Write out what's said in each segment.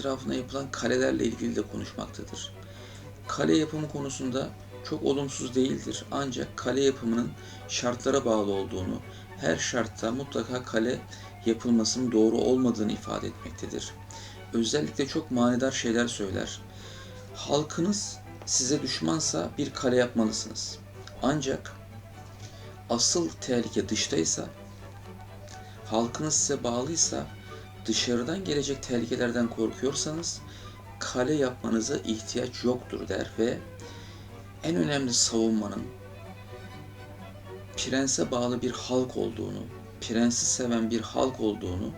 etrafına yapılan kalelerle ilgili de konuşmaktadır. Kale yapımı konusunda çok olumsuz değildir ancak kale yapımının şartlara bağlı olduğunu, her şartta mutlaka kale yapılmasının doğru olmadığını ifade etmektedir. Özellikle çok manidar şeyler söyler. Halkınız size düşmansa bir kale yapmalısınız. Ancak asıl tehlike dıştaysa, halkınız size bağlıysa, dışarıdan gelecek tehlikelerden korkuyorsanız kale yapmanıza ihtiyaç yoktur der ve en önemli savunmanın prense bağlı bir halk olduğunu, prensi seven bir halk olduğunu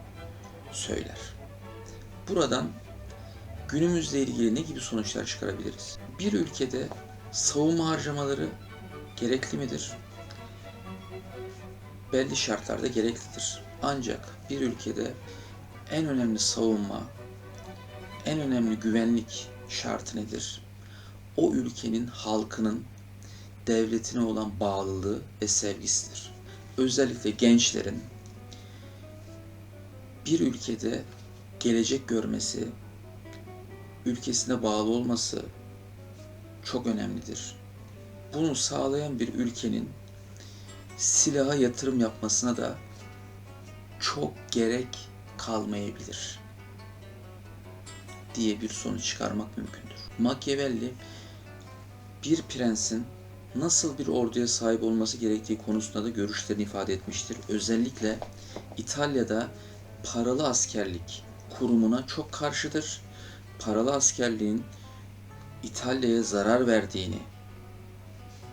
söyler. Buradan günümüzle ilgili ne gibi sonuçlar çıkarabiliriz? Bir ülkede savunma harcamaları gerekli midir? Belli şartlarda gereklidir. Ancak bir ülkede en önemli savunma, en önemli güvenlik şartı nedir? O ülkenin halkının devletine olan bağlılığı ve sevgisidir. Özellikle gençlerin bir ülkede gelecek görmesi, ülkesine bağlı olması çok önemlidir. Bunu sağlayan bir ülkenin silaha yatırım yapmasına da çok gerek kalmayabilir diye bir sonuç çıkarmak mümkündür. Machiavelli bir prensin nasıl bir orduya sahip olması gerektiği konusunda da görüşlerini ifade etmiştir. Özellikle İtalya'da paralı askerlik kurumuna çok karşıdır. Paralı askerliğin İtalya'ya zarar verdiğini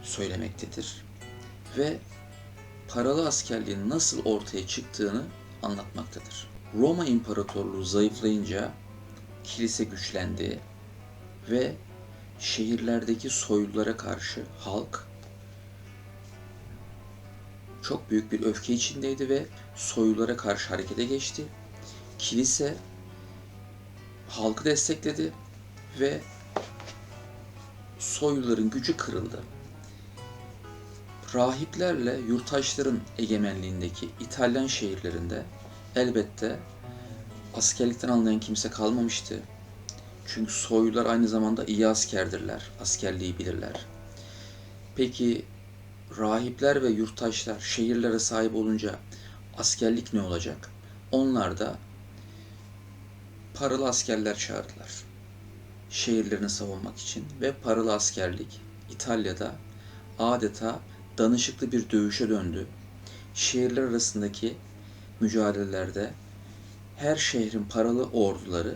söylemektedir. Ve paralı askerliğin nasıl ortaya çıktığını anlatmaktadır. Roma İmparatorluğu zayıflayınca kilise güçlendi ve şehirlerdeki soylulara karşı halk çok büyük bir öfke içindeydi ve soylulara karşı harekete geçti. Kilise halkı destekledi ve soyluların gücü kırıldı. Rahiplerle yurttaşların egemenliğindeki İtalyan şehirlerinde elbette askerlikten anlayan kimse kalmamıştı. Çünkü soylular aynı zamanda iyi askerdirler, askerliği bilirler. Peki rahipler ve yurttaşlar şehirlere sahip olunca askerlik ne olacak? Onlar da paralı askerler çağırdılar. Şehirlerini savunmak için ve paralı askerlik İtalya'da adeta danışıklı bir dövüşe döndü. Şehirler arasındaki mücadelelerde her şehrin paralı orduları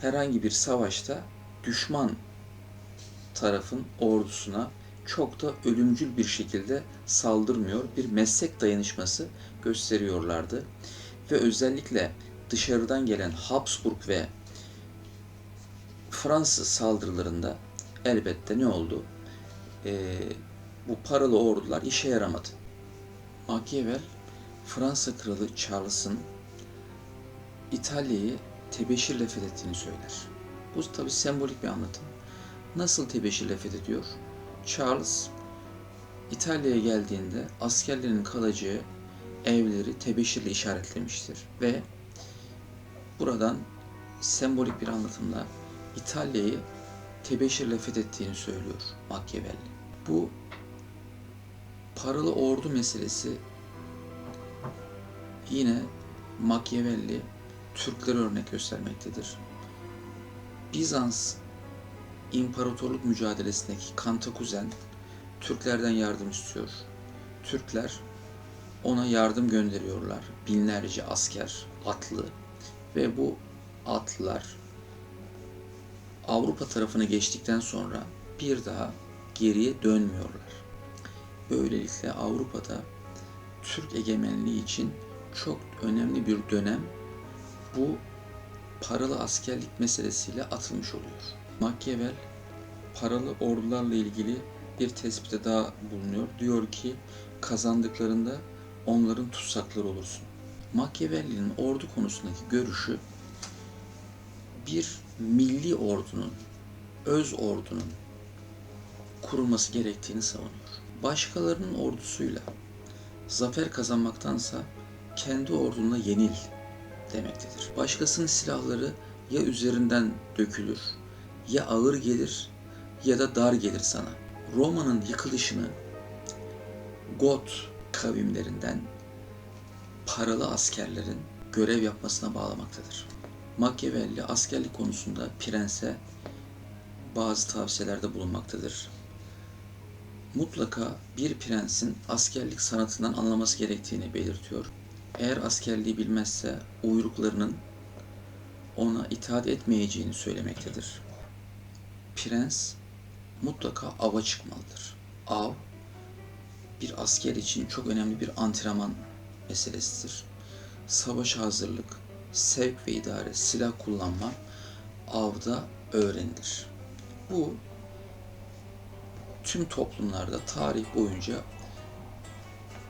herhangi bir savaşta düşman tarafın ordusuna çok da ölümcül bir şekilde saldırmıyor. Bir meslek dayanışması gösteriyorlardı. Ve özellikle dışarıdan gelen Habsburg ve Fransız saldırılarında elbette ne oldu? Ee, bu paralı ordular işe yaramadı. Machiavel, Fransa Kralı Charles'ın İtalya'yı tebeşirle fethettiğini söyler. Bu tabi sembolik bir anlatım. Nasıl tebeşirle fethediyor? Charles İtalya'ya geldiğinde askerlerin kalacağı evleri tebeşirle işaretlemiştir ve buradan sembolik bir anlatımla İtalya'yı tebeşirle fethettiğini söylüyor Machiavelli. Bu paralı ordu meselesi yine Machiavelli Türkleri örnek göstermektedir. Bizans İmparatorluk mücadelesindeki Kantakuzen Türklerden yardım istiyor. Türkler ona yardım gönderiyorlar. Binlerce asker, atlı ve bu atlılar Avrupa tarafına geçtikten sonra bir daha geriye dönmüyorlar. Böylelikle Avrupa'da Türk egemenliği için çok önemli bir dönem bu paralı askerlik meselesiyle atılmış oluyor. Machiavel paralı ordularla ilgili bir tespitte daha bulunuyor. Diyor ki kazandıklarında onların tutsakları olursun. Machiavelli'nin ordu konusundaki görüşü bir milli ordunun, öz ordunun kurulması gerektiğini savunuyor. Başkalarının ordusuyla zafer kazanmaktansa kendi ordunla yenil demektedir. Başkasının silahları ya üzerinden dökülür, ya ağır gelir ya da dar gelir sana. Roma'nın yıkılışını Got kavimlerinden paralı askerlerin görev yapmasına bağlamaktadır. Machiavelli askerlik konusunda prense bazı tavsiyelerde bulunmaktadır. Mutlaka bir prensin askerlik sanatından anlaması gerektiğini belirtiyor. Eğer askerliği bilmezse uyruklarının ona itaat etmeyeceğini söylemektedir. Prens mutlaka ava çıkmalıdır. Av bir asker için çok önemli bir antrenman meselesidir. Savaşa hazırlık, sevk ve idare, silah kullanma avda öğrenilir. Bu tüm toplumlarda tarih boyunca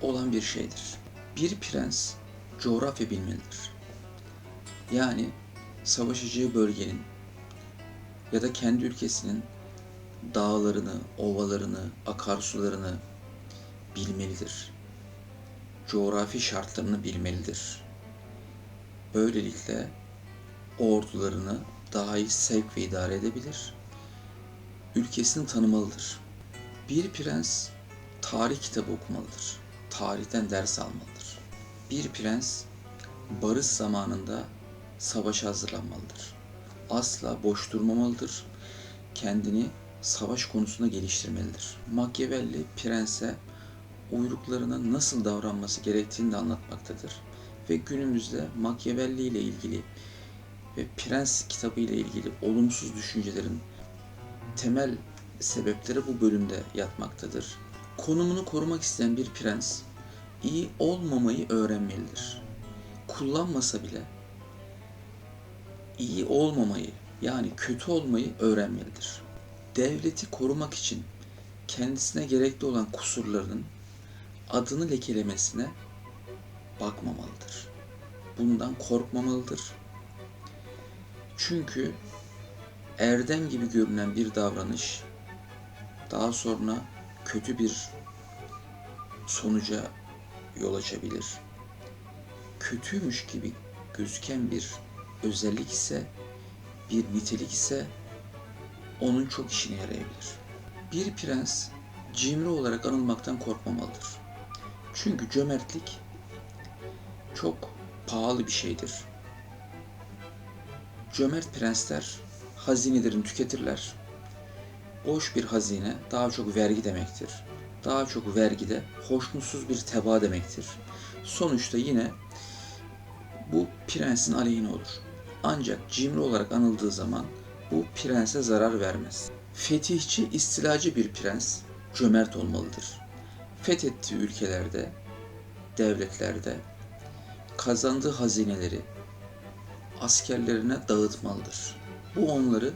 olan bir şeydir. Bir prens coğrafya bilmelidir. Yani savaşacağı bölgenin ya da kendi ülkesinin dağlarını, ovalarını, akarsularını bilmelidir. Coğrafi şartlarını bilmelidir. Böylelikle ordularını daha iyi sevk ve idare edebilir. Ülkesini tanımalıdır. Bir prens tarih kitabı okumalıdır. Tarihten ders almalıdır. Bir prens barış zamanında savaşa hazırlanmalıdır. Asla boş durmamalıdır. Kendini savaş konusunda geliştirmelidir. Machiavelli prense uyruklarına nasıl davranması gerektiğini de anlatmaktadır. Ve günümüzde Machiavelli ile ilgili ve Prens kitabı ile ilgili olumsuz düşüncelerin temel sebepleri bu bölümde yatmaktadır. Konumunu korumak isteyen bir prens iyi olmamayı öğrenmelidir. Kullanmasa bile iyi olmamayı yani kötü olmayı öğrenmelidir. Devleti korumak için kendisine gerekli olan kusurlarının adını lekelemesine bakmamalıdır. Bundan korkmamalıdır. Çünkü erdem gibi görünen bir davranış daha sonra kötü bir sonuca yol açabilir. Kötüymüş gibi gözüken bir özellik ise, bir nitelik ise onun çok işine yarayabilir. Bir prens cimri olarak anılmaktan korkmamalıdır. Çünkü cömertlik çok pahalı bir şeydir. Cömert prensler hazinelerini tüketirler. Boş bir hazine daha çok vergi demektir. Daha çok vergi de hoşnutsuz bir teba demektir. Sonuçta yine bu prensin aleyhine olur. Ancak cimri olarak anıldığı zaman bu prense zarar vermez. Fetihçi, istilacı bir prens cömert olmalıdır. Fethettiği ülkelerde, devletlerde kazandığı hazineleri askerlerine dağıtmalıdır. Bu onları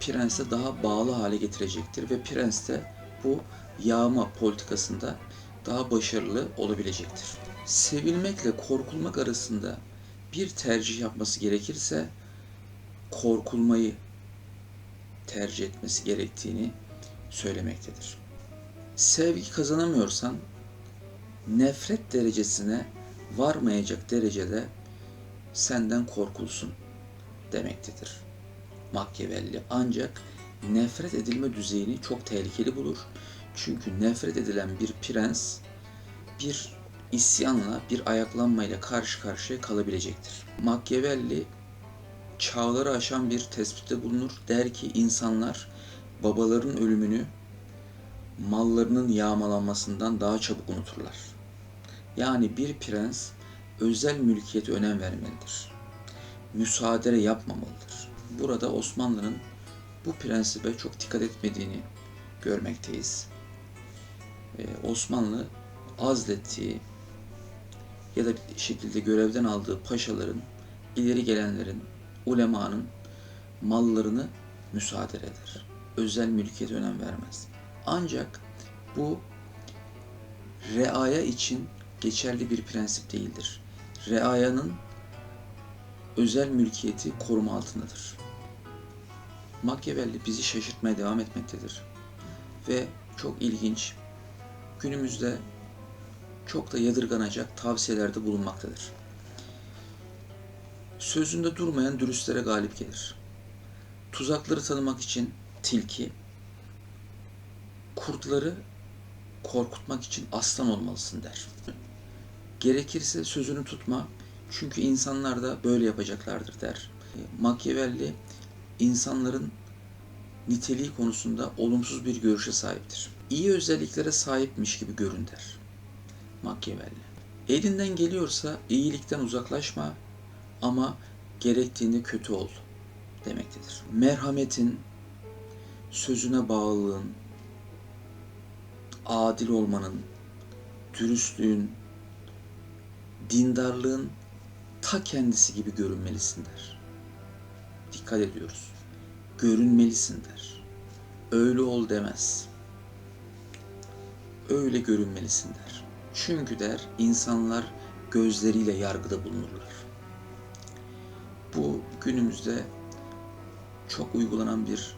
prense daha bağlı hale getirecektir ve prens de bu yağma politikasında daha başarılı olabilecektir. Sevilmekle korkulmak arasında bir tercih yapması gerekirse korkulmayı tercih etmesi gerektiğini söylemektedir. Sevgi kazanamıyorsan nefret derecesine varmayacak derecede senden korkulsun demektedir. Machiavelli ancak nefret edilme düzeyini çok tehlikeli bulur. Çünkü nefret edilen bir prens bir isyanla, bir ayaklanmayla karşı karşıya kalabilecektir. Machiavelli çağları aşan bir tespitte bulunur. Der ki insanlar babaların ölümünü mallarının yağmalanmasından daha çabuk unuturlar. Yani bir prens özel mülkiyete önem vermelidir. Müsaade yapmamalıdır. Burada Osmanlı'nın bu prensibe çok dikkat etmediğini görmekteyiz. Ee, Osmanlı azlettiği ya da bir şekilde görevden aldığı paşaların, ileri gelenlerin, ulemanın mallarını müsaade eder. Özel mülkiyete önem vermez. Ancak bu reaya için geçerli bir prensip değildir. Reayanın özel mülkiyeti koruma altındadır. Machiavelli bizi şaşırtmaya devam etmektedir. Ve çok ilginç, günümüzde çok da yadırganacak tavsiyelerde bulunmaktadır. Sözünde durmayan dürüstlere galip gelir. Tuzakları tanımak için tilki, kurtları korkutmak için aslan olmalısın der. Gerekirse sözünü tutma çünkü insanlar da böyle yapacaklardır der. Machiavelli insanların niteliği konusunda olumsuz bir görüşe sahiptir. İyi özelliklere sahipmiş gibi görün der. Machiavelli. Elinden geliyorsa iyilikten uzaklaşma ama gerektiğinde kötü ol demektedir. Merhametin, sözüne bağlılığın, adil olmanın, dürüstlüğün, dindarlığın ta kendisi gibi görünmelisin der. Dikkat ediyoruz. Görünmelisin der. Öyle ol demez. Öyle görünmelisin der. Çünkü der insanlar gözleriyle yargıda bulunurlar. Bu günümüzde çok uygulanan bir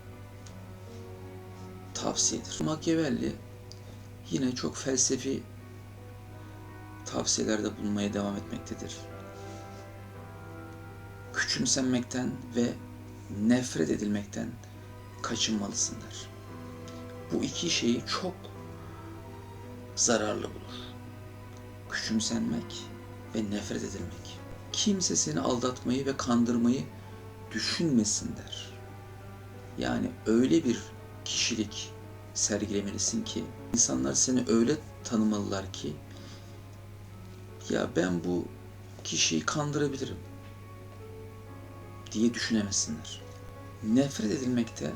tavsiyedir. Machiavelli yine çok felsefi tavsiyelerde bulunmaya devam etmektedir. Küçümsenmekten ve nefret edilmekten kaçınmalısın der. Bu iki şeyi çok zararlı bulur. Küçümsenmek ve nefret edilmek. Kimse seni aldatmayı ve kandırmayı düşünmesin der. Yani öyle bir kişilik sergilemelisin ki insanlar seni öyle tanımalılar ki ya ben bu kişiyi kandırabilirim diye düşünemesinler. Nefret edilmekte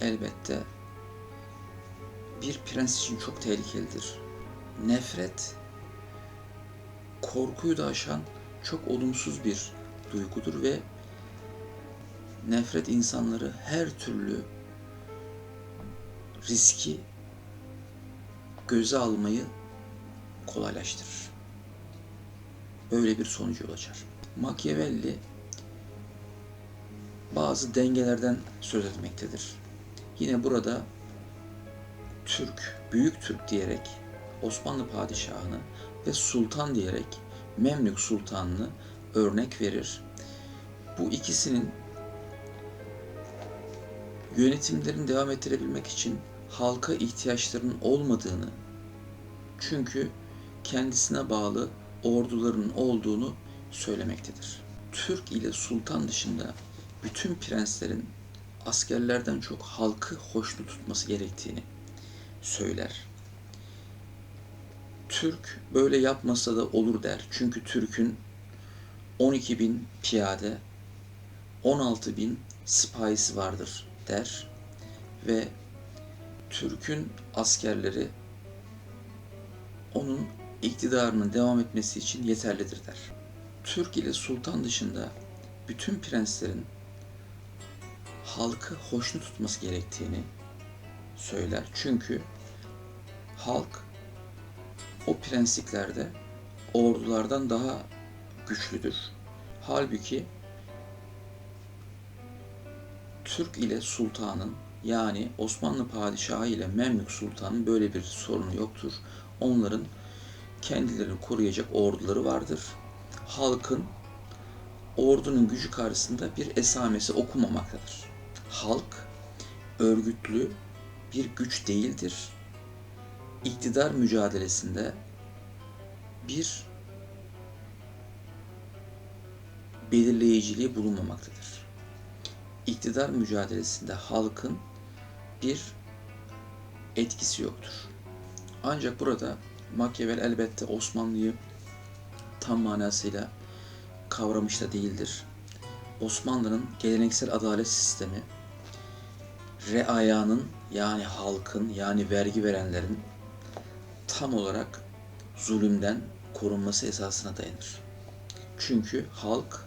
elbette bir prens için çok tehlikelidir. Nefret korkuyu da aşan çok olumsuz bir duygudur ve nefret insanları her türlü riski göze almayı kolaylaştırır. Böyle bir sonucu yol açar. Machiavelli bazı dengelerden söz etmektedir. Yine burada Türk, Büyük Türk diyerek Osmanlı padişahını ve sultan diyerek Memlük sultanını örnek verir. Bu ikisinin yönetimlerini devam ettirebilmek için halka ihtiyaçlarının olmadığını çünkü kendisine bağlı orduların olduğunu söylemektedir. Türk ile sultan dışında bütün prenslerin askerlerden çok halkı hoşnut tutması gerektiğini söyler. Türk böyle yapmasa da olur der. Çünkü Türk'ün 12 bin piyade, 16 bin sipahisi vardır der ve Türk'ün askerleri onun iktidarının devam etmesi için yeterlidir der. Türk ile sultan dışında bütün prenslerin halkı hoşnut tutması gerektiğini söyler. Çünkü halk o prensliklerde ordulardan daha güçlüdür. Halbuki Türk ile sultanın yani Osmanlı padişahı ile Memlük sultanın böyle bir sorunu yoktur. Onların kendilerini koruyacak orduları vardır. Halkın ordunun gücü karşısında bir esamesi okumamaktadır. Halk örgütlü bir güç değildir. İktidar mücadelesinde bir belirleyiciliği bulunmamaktadır. İktidar mücadelesinde halkın bir etkisi yoktur. Ancak burada Machiavelli elbette Osmanlı'yı tam manasıyla kavramış da değildir. Osmanlı'nın geleneksel adalet sistemi reayanın yani halkın yani vergi verenlerin tam olarak zulümden korunması esasına dayanır. Çünkü halk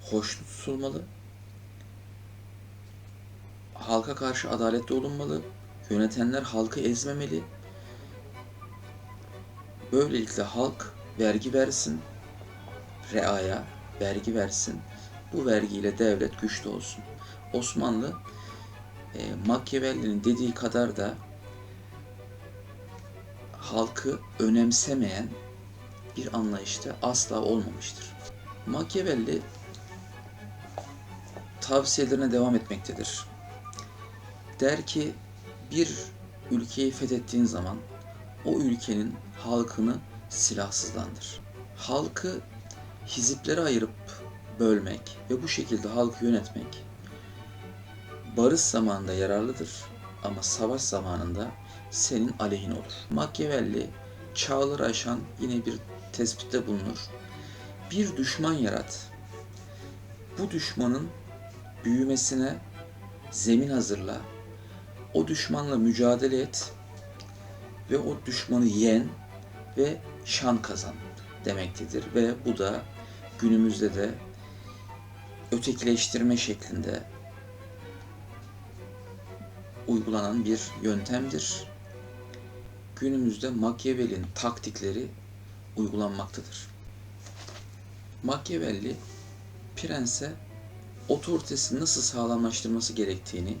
hoşnut tutulmalı, halka karşı adaletli olunmalı, yönetenler halkı ezmemeli. Böylelikle halk vergi versin, reaya vergi versin. Bu vergiyle devlet güçlü olsun. Osmanlı e, Machiavelli'nin dediği kadar da halkı önemsemeyen bir anlayışta asla olmamıştır. Machiavelli tavsiyelerine devam etmektedir. Der ki bir ülkeyi fethettiğin zaman o ülkenin halkını silahsızlandır. Halkı hiziplere ayırıp bölmek ve bu şekilde halkı yönetmek barış zamanında yararlıdır ama savaş zamanında senin aleyhine olur. Machiavelli çağları aşan yine bir tespitte bulunur. Bir düşman yarat. Bu düşmanın büyümesine zemin hazırla. O düşmanla mücadele et ve o düşmanı yen ve şan kazan demektedir ve bu da günümüzde de ötekileştirme şeklinde uygulanan bir yöntemdir. Günümüzde Machiavelli'nin taktikleri uygulanmaktadır. Machiavelli prense otoritesini nasıl sağlamlaştırması gerektiğini,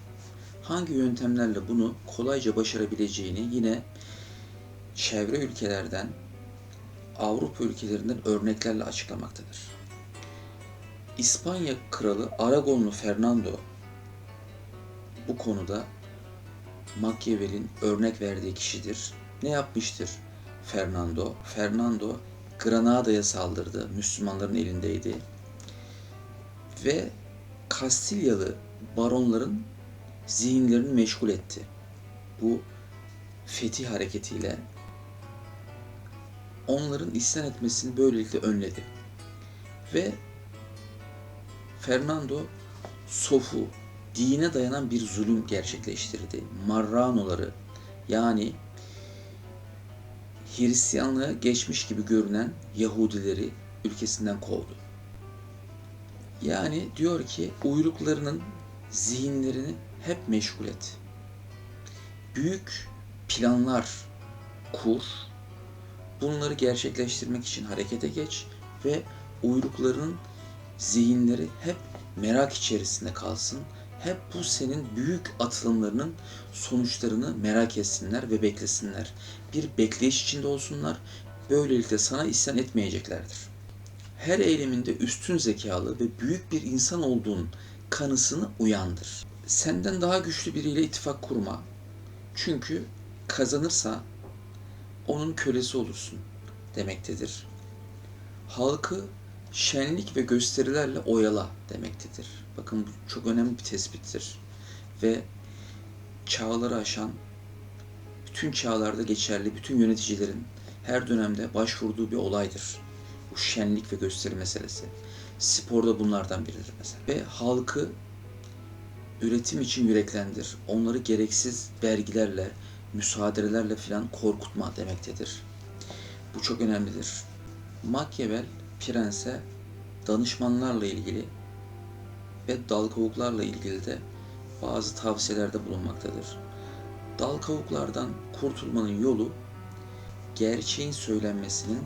hangi yöntemlerle bunu kolayca başarabileceğini yine çevre ülkelerden, Avrupa ülkelerinden örneklerle açıklamaktadır. İspanya kralı Aragonlu Fernando bu konuda Machiavelli'nin örnek verdiği kişidir. Ne yapmıştır Fernando? Fernando Granada'ya saldırdı. Müslümanların elindeydi. Ve Kastilyalı baronların zihinlerini meşgul etti. Bu fetih hareketiyle onların isyan etmesini böylelikle önledi. Ve Fernando sofu, dine dayanan bir zulüm gerçekleştirdi. Marranoları yani Hristiyanlığa geçmiş gibi görünen Yahudileri ülkesinden kovdu. Yani diyor ki uyruklarının zihinlerini hep meşgul et. Büyük planlar kur, bunları gerçekleştirmek için harekete geç ve uyrukların zihinleri hep merak içerisinde kalsın. Hep bu senin büyük atılımlarının sonuçlarını merak etsinler ve beklesinler. Bir bekleyiş içinde olsunlar. Böylelikle sana isyan etmeyeceklerdir. Her eyleminde üstün zekalı ve büyük bir insan olduğun kanısını uyandır. Senden daha güçlü biriyle ittifak kurma. Çünkü kazanırsa onun kölesi olursun demektedir. Halkı şenlik ve gösterilerle oyala demektedir. Bakın bu çok önemli bir tespittir. Ve çağları aşan, bütün çağlarda geçerli, bütün yöneticilerin her dönemde başvurduğu bir olaydır. Bu şenlik ve gösteri meselesi. Sporda bunlardan biridir mesela. Ve halkı üretim için yüreklendir. Onları gereksiz vergilerle, müsaadelerle filan korkutma demektedir. Bu çok önemlidir. Machiavelli prense danışmanlarla ilgili ve dal kavuklarla ilgili de bazı tavsiyelerde bulunmaktadır. Dal kavuklardan kurtulmanın yolu gerçeğin söylenmesinin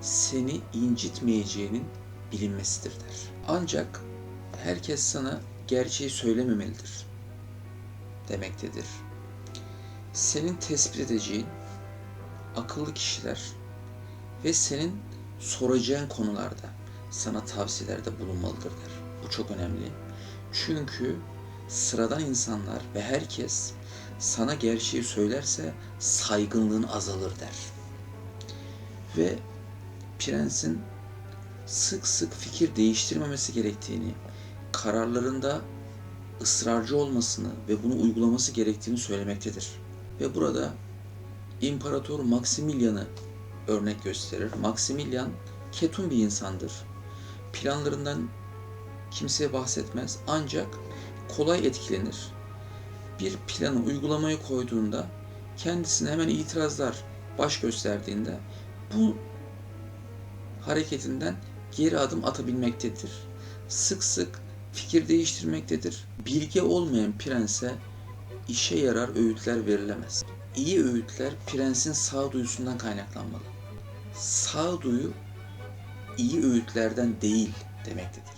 seni incitmeyeceğinin bilinmesidir der. Ancak herkes sana gerçeği söylememelidir demektedir. Senin tespit edeceğin akıllı kişiler ve senin soracağın konularda sana tavsiyelerde bulunmalıdır der. Bu çok önemli. Çünkü sıradan insanlar ve herkes sana gerçeği söylerse saygınlığın azalır der. Ve prensin sık sık fikir değiştirmemesi gerektiğini, kararlarında ısrarcı olmasını ve bunu uygulaması gerektiğini söylemektedir. Ve burada İmparator Maximilian'ı örnek gösterir. Maximilian ketum bir insandır. Planlarından kimseye bahsetmez ancak kolay etkilenir. Bir planı uygulamaya koyduğunda kendisine hemen itirazlar baş gösterdiğinde bu hareketinden geri adım atabilmektedir. Sık sık fikir değiştirmektedir. Bilge olmayan prense işe yarar öğütler verilemez. İyi öğütler prensin sağduyusundan kaynaklanmalı. Sağduyu iyi öğütlerden değil demektedir.